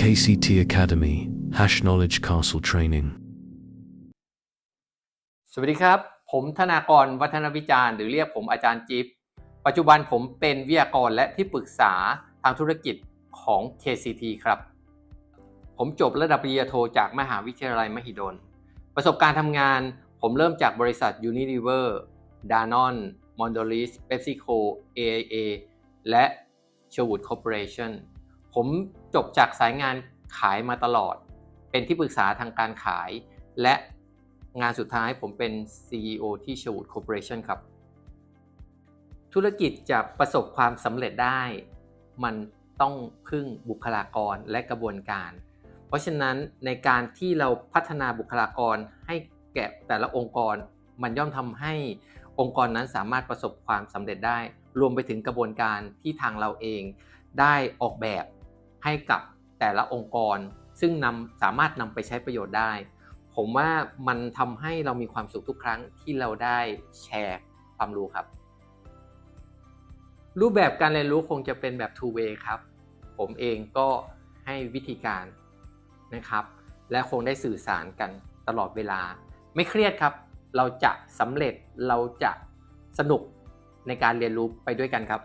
CCT Academy, Hash Knowledge Castle Training. สวัสดีครับ ผมธนากรวัฒนวิจารณ์หรือเรียกผมอาจารย์จิ๊บ ปัจจุบันผมเป็นวิทยากรและที่ปรึกษาทางธุรกิจของ KCT ครับ ผมจบระดับปริญญาโทจากมหาวิทยาลัยมหิดล ประสบการณ์ทำงาน ผมเริ่มจากบริษัท Unilever, Danone, Mondelez, PepsiCo, AIA และ Sherwood Corporation ผมจบจากสายงานขายมาตลอด เป็นที่ปรึกษาทางการขาย และงานสุดท้ายผมเป็น CEO ที่ Sherwood Corporation ครับ ธุรกิจจะประสบความสำเร็จได้ มันต้องพึ่งบุคลากรและกระบวนการ เพราะฉะนั้นในการที่เราพัฒนาบุคลากรให้แก่แต่ละองค์กร มันย่อมทำให้องค์กรนั้นสามารถประสบความสำเร็จได้ รวมไปถึงกระบวนการที่ทางเราเองได้ออกแบบ ให้กับแต่ละองค์กร ซึ่งนำสามารถนำไปใช้ประโยชน์ได้ ผมว่ามันทำให้เรามีความสุขทุกครั้งที่เราได้แชร์ความรู้ครับ รูปแบบการเรียนรู้คงจะเป็นแบบ two way ครับ ผมเองก็ให้วิธีการนะครับ และคงได้สื่อสารกันตลอดเวลา ไม่เครียดครับ เราจะสำเร็จเราจะสนุกในการเรียนรู้ไปด้วยกันครับ